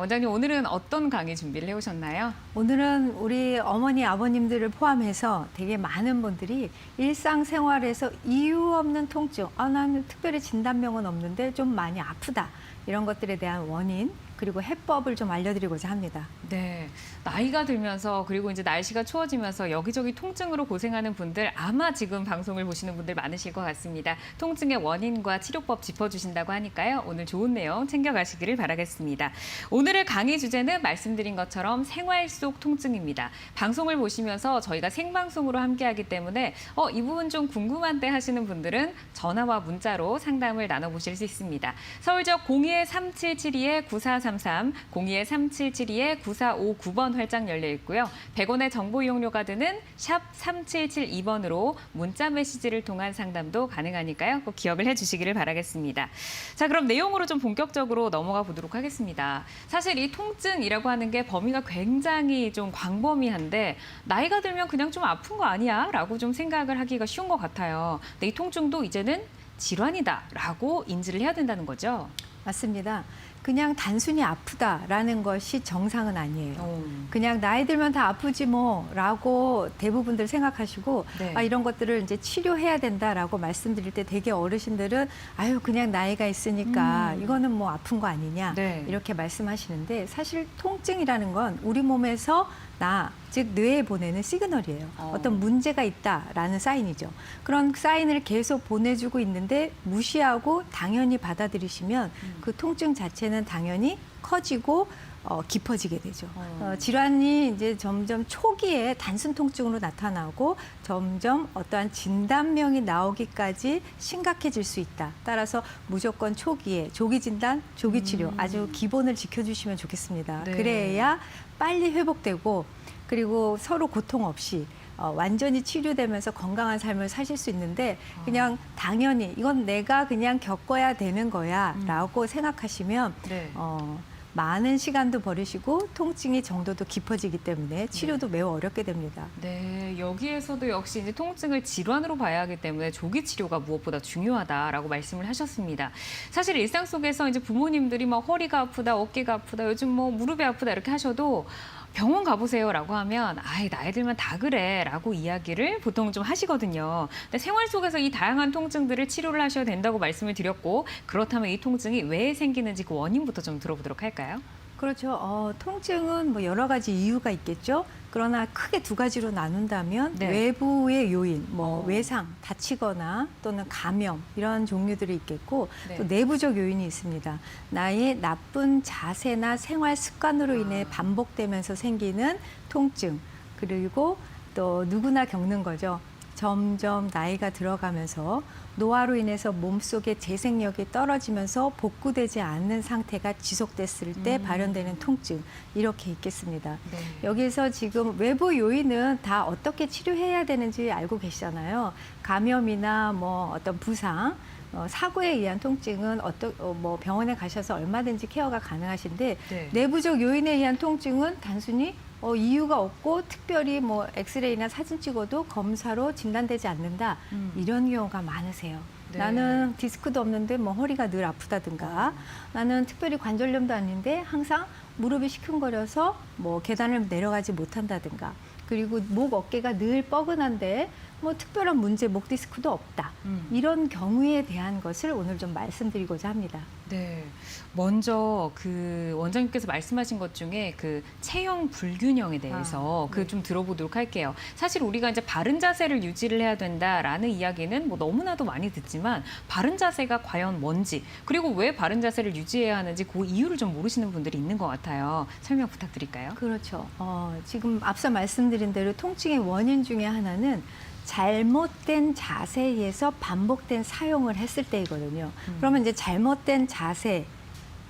원장님 오늘은 어떤 강의 준비를 해오셨나요? 오늘은 우리 어머니 아버님들을 포함해서 되게 많은 분들이 일상생활에서 이유 없는 통증, 아 나는 특별히 진단명은 없는데 좀 많이 아프다 이런 것들에 대한 원인 그리고 해법을 좀 알려드리고자 합니다. 네. 나이가 들면서 그리고 이제 날씨가 추워지면서 여기저기 통증으로 고생하는 분들 아마 지금 방송을 보시는 분들 많으실 것 같습니다. 통증의 원인과 치료법 짚어주신다고 하니까요. 오늘 좋은 내용 챙겨가시기를 바라겠습니다. 오늘의 강의 주제는 말씀드린 것처럼 생활 속 통증입니다. 방송을 보시면서 저희가 생방송으로 함께하기 때문에 어, 이 부분 좀 궁금한데 하시는 분들은 전화와 문자로 상담을 나눠보실 수 있습니다. 서울적 02-3772-9433, 02-3772-9459번 활짝 열려 있고요. 100원의 정보 이용료가 드는 샵 3772번으로 문자 메시지를 통한 상담도 가능하니까요. 꼭 기억을 해주시기를 바라겠습니다. 자, 그럼 내용으로 좀 본격적으로 넘어가 보도록 하겠습니다. 사실 이 통증이라고 하는 게 범위가 굉장히 좀 광범위한데 나이가 들면 그냥 좀 아픈 거 아니야? 라고 좀 생각을 하기가 쉬운 것 같아요. 근데 이 통증도 이제는 질환이다라고 인지를 해야 된다는 거죠. 맞습니다. 그냥 단순히 아프다라는 것이 정상은 아니에요. 어. 그냥 나이 들면 다 아프지 뭐라고 대부분들 생각하시고 네. 아, 이런 것들을 이제 치료해야 된다라고 말씀드릴 때 되게 어르신들은 아유 그냥 나이가 있으니까 음. 이거는 뭐 아픈 거 아니냐 네. 이렇게 말씀하시는데 사실 통증이라는 건 우리 몸에서 나, 즉 뇌에 보내는 시그널이에요. 어. 어. 떤 문제가 있다라는 사인이죠. 그런 사인을 계속 보내주고 있는데 무시하고 당연히 받아들이시면 음. 그 통증 자체는 당연히 커지고 어, 깊어지게 되죠. 어. 어, 질환이 이제 점점 초기에 단순 통증으로 나타나고 점점 어떠한 진단명이 나오기까지 심각해질 수 있다. 따라서 무조건 초기에 조기 진단, 조기 치료 음. 아주 기본을 지켜주시면 좋겠습니다. 네. 그래야 빨리 회복되고 그리고 서로 고통 없이 어, 완전히 치료되면서 건강한 삶을 사실 수 있는데 그냥 당연히 이건 내가 그냥 겪어야 되는 거야라고 생각하시면 네. 어, 많은 시간도 버리시고 통증이 정도도 깊어지기 때문에 치료도 매우 어렵게 됩니다. 네, 여기에서도 역시 이제 통증을 질환으로 봐야 하기 때문에 조기 치료가 무엇보다 중요하다라고 말씀을 하셨습니다. 사실 일상 속에서 이제 부모님들이 막 허리가 아프다, 어깨가 아프다, 요즘 뭐 무릎이 아프다 이렇게 하셔도 병원 가보세요라고 하면 아이 나이 들면 다 그래라고 이야기를 보통 좀 하시거든요. 근데 생활 속에서 이 다양한 통증들을 치료를 하셔야 된다고 말씀을 드렸고 그렇다면 이 통증이 왜 생기는지 그 원인부터 좀 들어보도록 할까요? 그렇죠. 어, 통증은 뭐 여러 가지 이유가 있겠죠. 그러나 크게 두 가지로 나눈다면 네. 외부의 요인, 뭐 어. 외상, 다치거나 또는 감염 이런 종류들이 있겠고 네. 또 내부적 요인이 있습니다. 나의 나쁜 자세나 생활 습관으로 인해 아. 반복되면서 생기는 통증 그리고 또 누구나 겪는 거죠. 점점 나이가 들어가면서 노화로 인해서 몸속의 재생력이 떨어지면서 복구되지 않는 상태가 지속됐을 때 음. 발현되는 통증 이렇게 있겠습니다. 네. 여기서 지금 외부 요인은 다 어떻게 치료해야 되는지 알고 계시잖아요. 감염이나 뭐 어떤 부상, 어, 사고에 의한 통증은 어떤 어, 뭐 병원에 가셔서 얼마든지 케어가 가능하신데 네. 내부적 요인에 의한 통증은 단순히 어, 이유가 없고 특별히 뭐 엑스레이나 사진 찍어도 검사로 진단되지 않는다 음. 이런 경우가 많으세요. 네. 나는 디스크도 없는데 뭐 허리가 늘 아프다든가 나는 특별히 관절염도 아닌데 항상 무릎이 시큰거려서 뭐 계단을 내려가지 못한다든가 그리고 목 어깨가 늘 뻐근한데 뭐 특별한 문제 목 디스크도 없다 음. 이런 경우에 대한 것을 오늘 좀 말씀드리고자 합니다. 네. 먼저 그 원장님께서 말씀하신 것 중에 그 체형 불균형에 대해서 아, 그 네. 좀 들어보도록 할게요. 사실 우리가 이제 바른 자세를 유지를 해야 된다라는 이야기는 뭐 너무나도 많이 듣지만 바른 자세가 과연 뭔지 그리고 왜 바른 자세를 유지해야 하는지 그 이유를 좀 모르시는 분들이 있는 것 같아요. 설명 부탁드릴까요? 그렇죠. 어, 지금 앞서 말씀드린 대로 통증의 원인 중에 하나는 잘못된 자세에서 반복된 사용을 했을 때이거든요. 음. 그러면 이제 잘못된 자세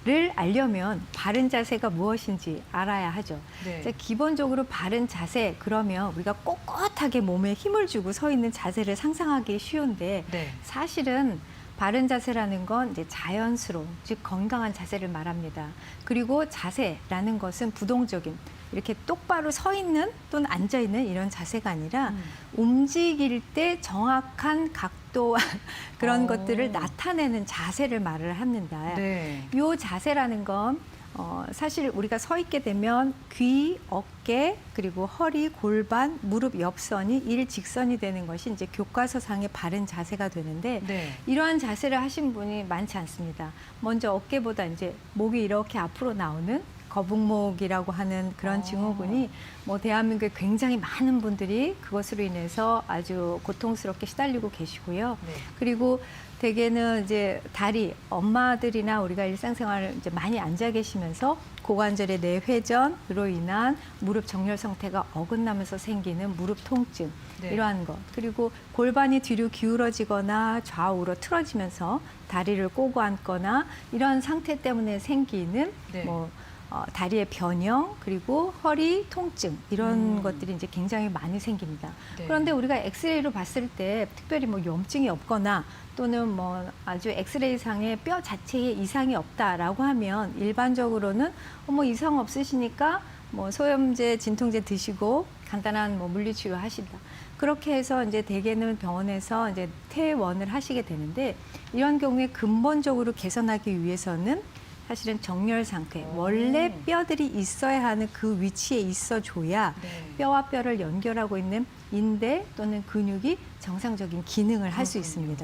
를 알려면 바른 자세가 무엇인지 알아야 하죠. 네. 기본적으로 바른 자세 그러면 우리가 꼿꼿하게 몸에 힘을 주고 서 있는 자세를 상상하기 쉬운데 네. 사실은 바른 자세라는 건 이제 자연스러운, 즉 건강한 자세를 말합니다. 그리고 자세라는 것은 부동적인 이렇게 똑바로 서 있는 또는 앉아 있는 이런 자세가 아니라 음. 움직일 때 정확한 각도와 그런 어. 것들을 나타내는 자세를 말을 합니다. 네. 요 자세라는 건 어, 사실 우리가 서 있게 되면 귀, 어깨, 그리고 허리, 골반, 무릎 옆선이 일직선이 되는 것이 이제 교과서상의 바른 자세가 되는데 네. 이러한 자세를 하신 분이 많지 않습니다. 먼저 어깨보다 이제 목이 이렇게 앞으로 나오는 거북목이라고 하는 그런 어. 증후군이 뭐 대한민국에 굉장히 많은 분들이 그것으로 인해서 아주 고통스럽게 시달리고 계시고요. 네. 그리고 대개는 이제 다리 엄마들이나 우리가 일상생활을 이제 많이 앉아 계시면서 고관절의 내회전으로 인한 무릎 정렬 상태가 어긋나면서 생기는 무릎 통증 네. 이러한 것 그리고 골반이 뒤로 기울어지거나 좌우로 틀어지면서 다리를 꼬고 앉거나 이런 상태 때문에 생기는 네. 뭐 어, 다리의 변형 그리고 허리 통증 이런 음. 것들이 이제 굉장히 많이 생깁니다. 네. 그런데 우리가 엑스레이로 봤을 때 특별히 뭐 염증이 없거나 또는 뭐 아주 엑스레이 상의 뼈 자체에 이상이 없다라고 하면 일반적으로는 어, 뭐 이상 없으시니까 뭐 소염제, 진통제 드시고 간단한 뭐 물리치료 하신다. 그렇게 해서 이제 대개는 병원에서 이제 퇴원을 하시게 되는데 이런 경우에 근본적으로 개선하기 위해서는 사실은 정렬 상태, 오. 원래 뼈들이 있어야 하는 그 위치에 있어줘야 네. 뼈와 뼈를 연결하고 있는 인대 또는 근육이 정상적인 기능을 할 수. 있습니다.